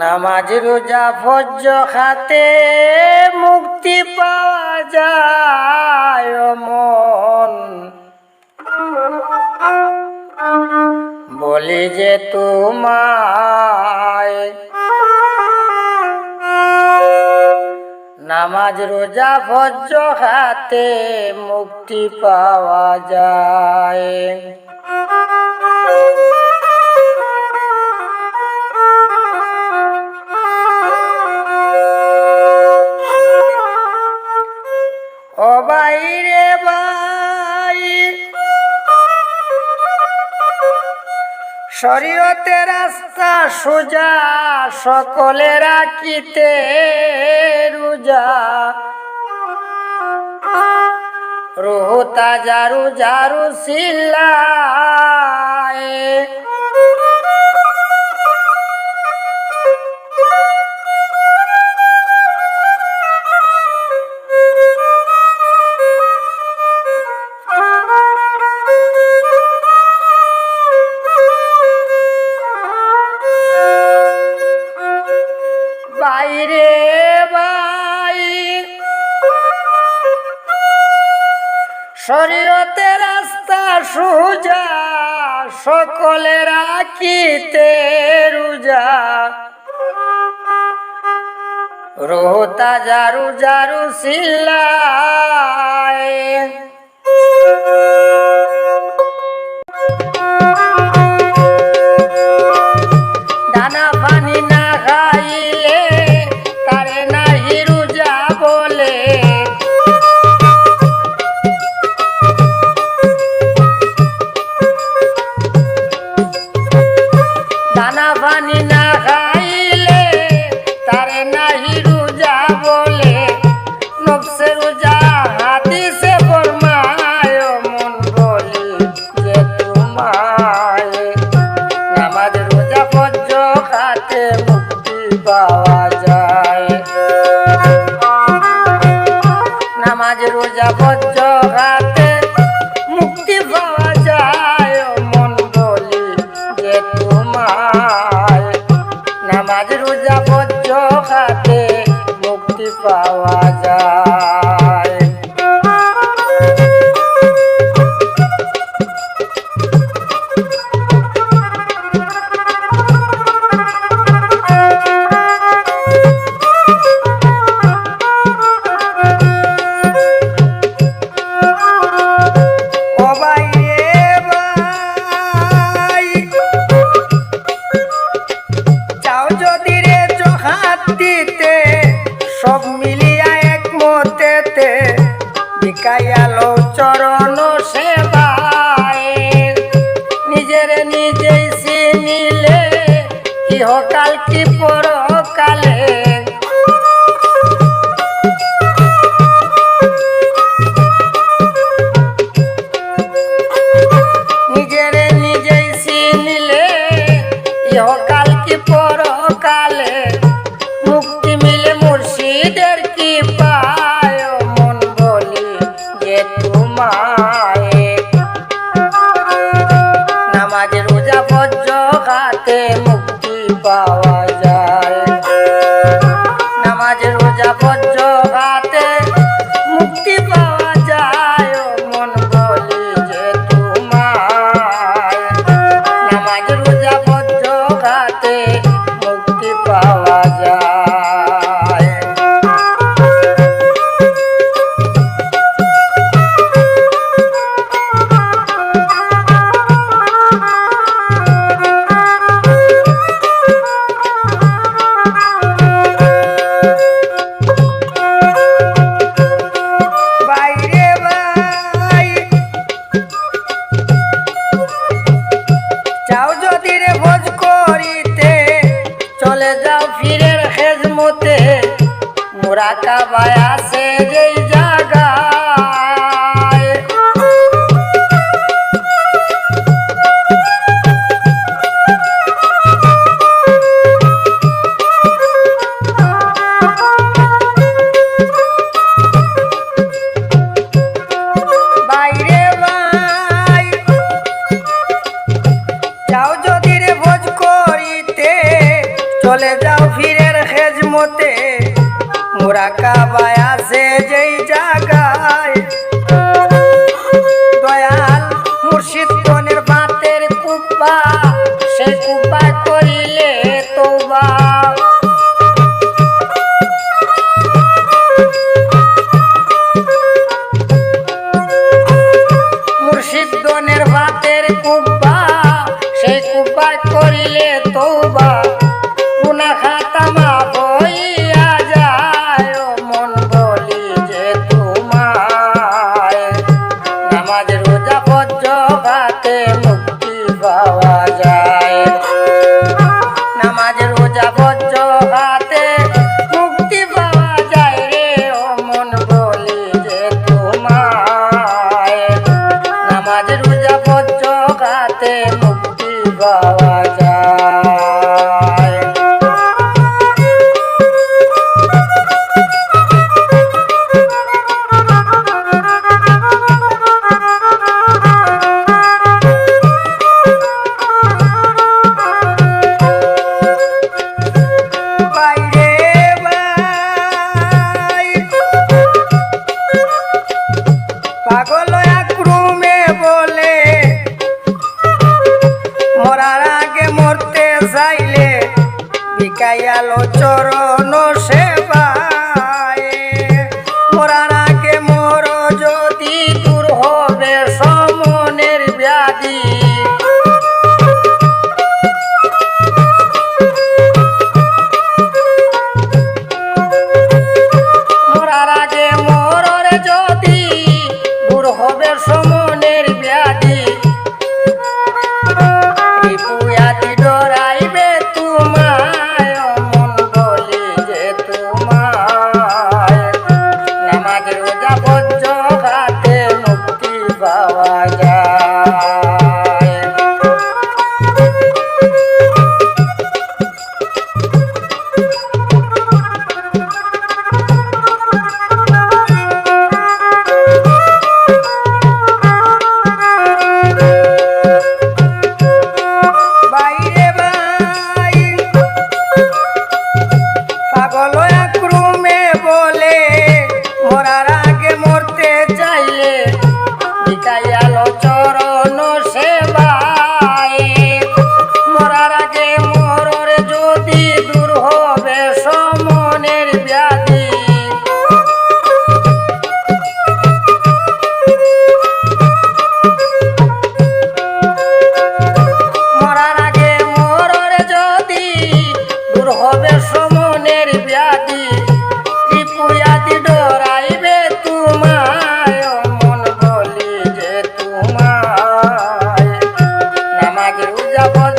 নামাজ, রোজা ভোজ্য খাতে মুক্তি পাওয়া যায় মন বলি যে তোমায়, নামাজ, রোজা ভোজ্য খাতে মুক্তি পাওয়া যায়। শরীয়তে রাস্তা সোজা সকলে রাখিতে রোজা। রোহ তাজা রোজা রুসিল্লায় শরীয়তে রাস্তা সুজা সকলে রাখিতে রুজা। রোহতা জারু জারু সিল্লায় falar কি পরকালে। নিজের নিজেই চিনিলে ইহকাল কি পরকালে। মুক্তি মিলে মুর্শিদের পর্যন্ত চলে যাও ফিরের খেজমতে। মোরা কাবা বিকাইয়ালো চরণ নামাজ